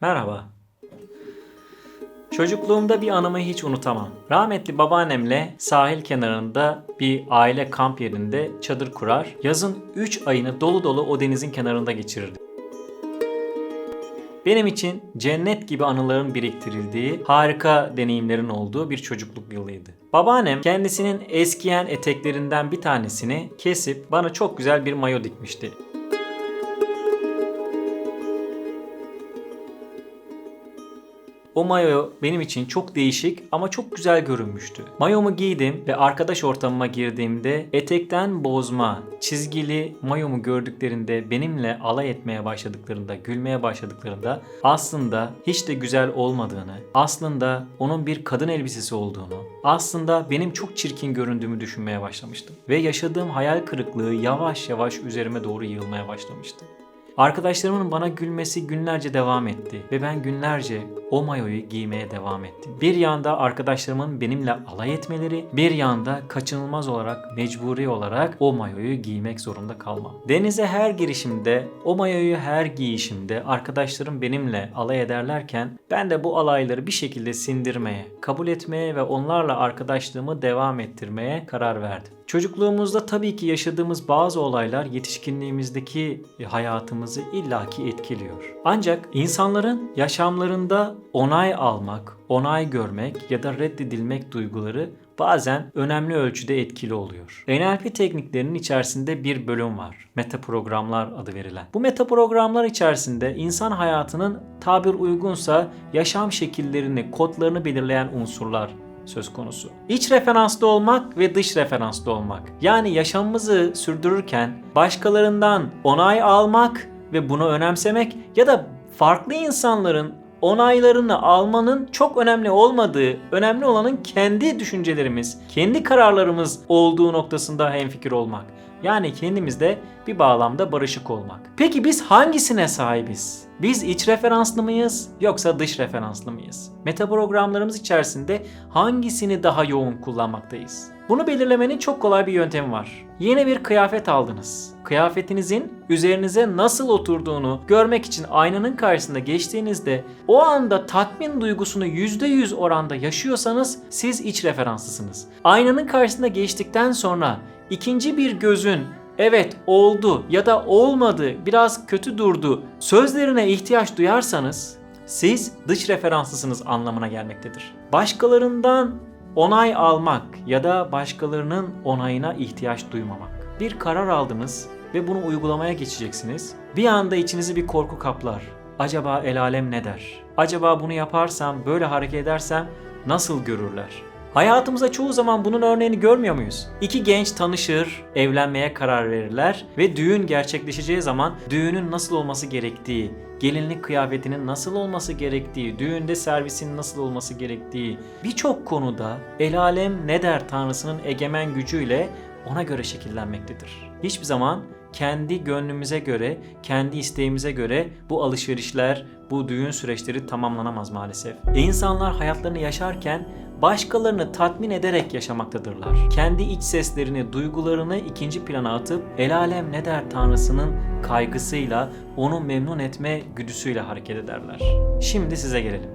Merhaba. Çocukluğumda bir anımı hiç unutamam. Rahmetli babaannemle sahil kenarında bir aile kamp yerinde çadır kurar. Yazın 3 ayını dolu dolu o denizin kenarında geçirirdi. Benim için cennet gibi anıların biriktirildiği, harika deneyimlerin olduğu bir çocukluk yılıydı. Babaannem kendisinin eskiyen eteklerinden bir tanesini kesip bana çok güzel bir mayo dikmişti. O mayo benim için çok değişik ama çok güzel görünmüştü. Mayomu giydim ve arkadaş ortamıma girdiğimde etekten bozma, çizgili mayomu gördüklerinde benimle alay etmeye başladıklarında, gülmeye başladıklarında aslında hiç de güzel olmadığını, aslında onun bir kadın elbisesi olduğunu, aslında benim çok çirkin göründüğümü düşünmeye başlamıştım. Ve yaşadığım hayal kırıklığı yavaş yavaş üzerime doğru yığılmaya başlamıştı. Arkadaşlarımın bana gülmesi günlerce devam etti ve ben günlerce o mayoyu giymeye devam ettim. Bir yanda arkadaşlarımın benimle alay etmeleri, bir yanda kaçınılmaz olarak, mecburi olarak o mayoyu giymek zorunda kalmam. Denize her girişimde, o mayoyu her giyişimde arkadaşlarım benimle alay ederlerken ben de bu alayları bir şekilde sindirmeye, kabul etmeye ve onlarla arkadaşlığımı devam ettirmeye karar verdim. Çocukluğumuzda tabii ki yaşadığımız bazı olaylar yetişkinliğimizdeki hayatımızı illaki etkiliyor. Ancak insanların yaşamlarında onay almak, onay görmek ya da reddedilmek duyguları bazen önemli ölçüde etkili oluyor. NLP tekniklerinin içerisinde bir bölüm var. Meta programlar adı verilen. Bu meta programlar içerisinde insan hayatının tabir uygunsa yaşam şekillerini, kodlarını belirleyen unsurlar söz konusu. İç referanslı olmak ve dış referanslı olmak. Yani yaşamımızı sürdürürken başkalarından onay almak ve bunu önemsemek ya da farklı insanların onaylarını almanın çok önemli olmadığı, önemli olanın kendi düşüncelerimiz, kendi kararlarımız olduğu noktasında hemfikir olmak. Yani kendimizde bir bağlamda barışık olmak. Peki biz hangisine sahibiz? Biz iç referanslı mıyız yoksa dış referanslı mıyız? Meta programlarımız içerisinde hangisini daha yoğun kullanmaktayız? Bunu belirlemenin çok kolay bir yöntemi var. Yeni bir kıyafet aldınız. Kıyafetinizin üzerinize nasıl oturduğunu görmek için aynanın karşısında geçtiğinizde o anda tatmin duygusunu %100 oranda yaşıyorsanız siz iç referanslısınız. Aynanın karşısında geçtikten sonra ikinci bir gözün evet oldu ya da olmadı biraz kötü durdu sözlerine ihtiyaç duyarsanız siz dış referanslısınız anlamına gelmektedir. Başkalarından onay almak ya da başkalarının onayına ihtiyaç duymamak. Bir karar aldınız ve bunu uygulamaya geçeceksiniz. Bir anda içinizi bir korku kaplar. Acaba el alem ne der? Acaba bunu yaparsam, böyle hareket edersem nasıl görürler? Hayatımızda çoğu zaman bunun örneğini görmüyor muyuz? İki genç tanışır, evlenmeye karar verirler ve düğün gerçekleşeceği zaman düğünün nasıl olması gerektiği, gelinlik kıyafetinin nasıl olması gerektiği, düğünde servisin nasıl olması gerektiği birçok konuda el alem ne der tanrısının egemen gücüyle ona göre şekillenmektedir. Hiçbir zaman kendi gönlümüze göre, kendi isteğimize göre bu alışverişler, bu düğün süreçleri tamamlanamaz maalesef. E insanlar hayatlarını yaşarken başkalarını tatmin ederek yaşamaktadırlar. Kendi iç seslerini, duygularını ikinci plana atıp el alem ne der tanrısının kaygısıyla, onu memnun etme güdüsüyle hareket ederler. Şimdi size gelelim.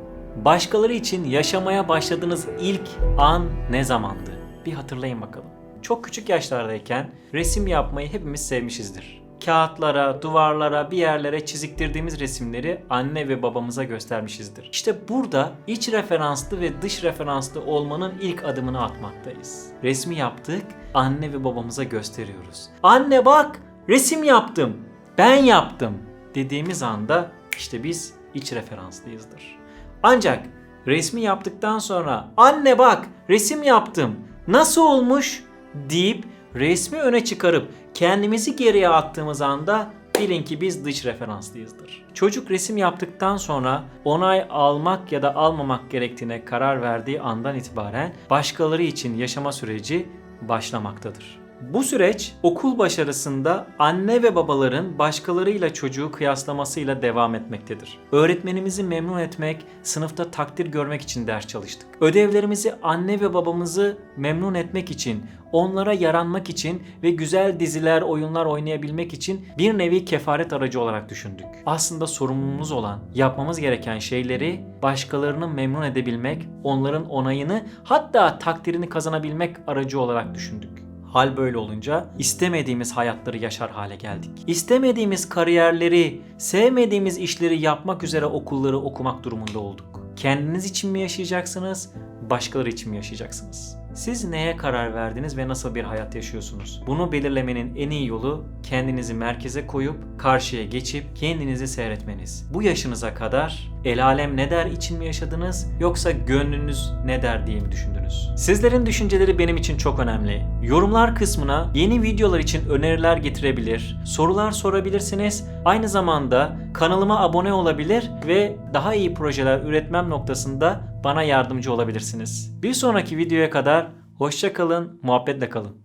Başkaları için yaşamaya başladığınız ilk an ne zamandı? Bir hatırlayın bakalım. Çok küçük yaşlardayken resim yapmayı hepimiz sevmişizdir. Kağıtlara, duvarlara, bir yerlere çiziktirdiğimiz resimleri anne ve babamıza göstermişizdir. İşte burada iç referanslı ve dış referanslı olmanın ilk adımını atmaktayız. Resmi yaptık, anne ve babamıza gösteriyoruz. Anne bak, resim yaptım. Ben yaptım dediğimiz anda işte biz iç referanslıyızdır. Ancak resmi yaptıktan sonra anne bak resim yaptım. Nasıl olmuş? Deyip resmi öne çıkarıp kendimizi geriye attığımız anda bilin ki biz dış referanslıyızdır. Çocuk resim yaptıktan sonra onay almak ya da almamak gerektiğine karar verdiği andan itibaren başkaları için yaşama süreci başlamaktadır. Bu süreç okul başarısında anne ve babaların başkalarıyla çocuğu kıyaslamasıyla devam etmektedir. Öğretmenimizi memnun etmek, sınıfta takdir görmek için ders çalıştık. Ödevlerimizi anne ve babamızı memnun etmek için, onlara yaranmak için ve güzel diziler, oyunlar oynayabilmek için bir nevi kefaret aracı olarak düşündük. Aslında sorumluluğumuz olan, yapmamız gereken şeyleri başkalarını memnun edebilmek, onların onayını hatta takdirini kazanabilmek aracı olarak düşündük. Hal böyle olunca istemediğimiz hayatları yaşar hale geldik. İstemediğimiz kariyerleri, sevmediğimiz işleri yapmak üzere okulları okumak durumunda olduk. Kendiniz için mi yaşayacaksınız, başkaları için mi yaşayacaksınız? Siz neye karar verdiniz ve nasıl bir hayat yaşıyorsunuz? Bunu belirlemenin en iyi yolu kendinizi merkeze koyup karşıya geçip kendinizi seyretmeniz. Bu yaşınıza kadar el alem ne der için mi yaşadınız yoksa gönlünüz ne der diye mi düşündünüz? Sizlerin düşünceleri benim için çok önemli. Yorumlar kısmına yeni videolar için öneriler getirebilir, sorular sorabilirsiniz. Aynı zamanda kanalıma abone olabilir ve daha iyi projeler üretmem noktasında bana yardımcı olabilirsiniz. Bir sonraki videoya kadar hoşça kalın, muhabbetle kalın.